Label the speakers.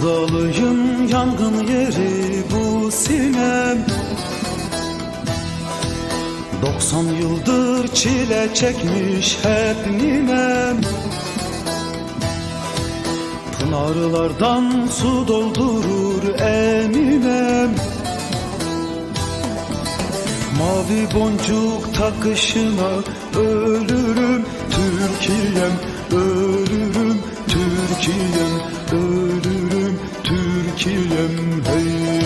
Speaker 1: Sevdalıyım yangın yeri bu sinem. 90 yıldır çile çekmiş hep ninem. Pınarlardan su doldurur eminem. Mavi boncuk takışına ölürüm Türkiye'm ölürüm Türkiye'm ölürüm vekilem hey